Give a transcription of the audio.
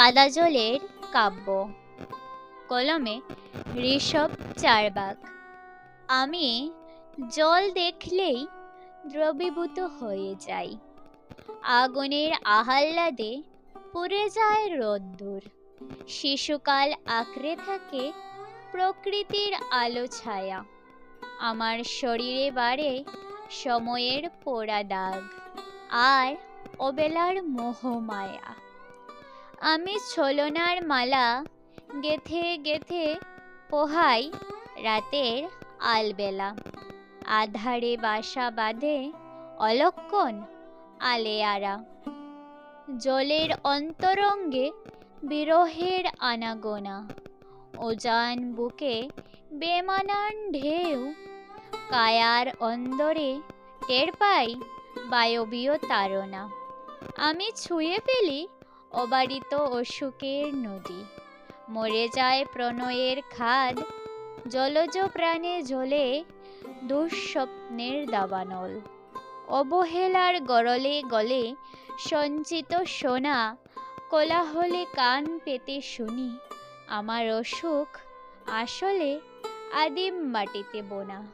কাদা জলের কাব্য। কলমে ঋষভ চারবাক, আমি জল দেখলেই দ্রবীভূত হয়ে যাই। আগুনের আহ্লাদে পুড়ে যায় রোদ্দুর। শিশুকাল আঁকড়ে থাকে প্রকৃতির আলো ছায়া। আমার শরীরে বাড়ে সময়ের পোড়া দাগ। আর অবেলার মোহমায়া আমি ছলনার মালা গেথে গেথে পোহাই রাতের আলবেলা। আধারে বাসা বাঁধে অলক্ষণ আলেয়ারা। জলের অন্তরঙ্গে বিরহের আনাগোনা। ওজান বুকে বেমানান ঢেউ কায়ার অন্দরে টের পাই বায়বীয় তাড়না আমি ছুঁয়ে ফেলি অবারিত অসুখের নদী। মরে যায় প্রণয়ের খাদ, জলজ প্রাণে জলে দুঃস্বপ্নের দাবানল। অবহেলার গরলে গলে সঞ্চিত সোনা, কোলাহলে কান পেতে শুনি, আমার অসুখ আসলে আদিম মাটিতে বোনা।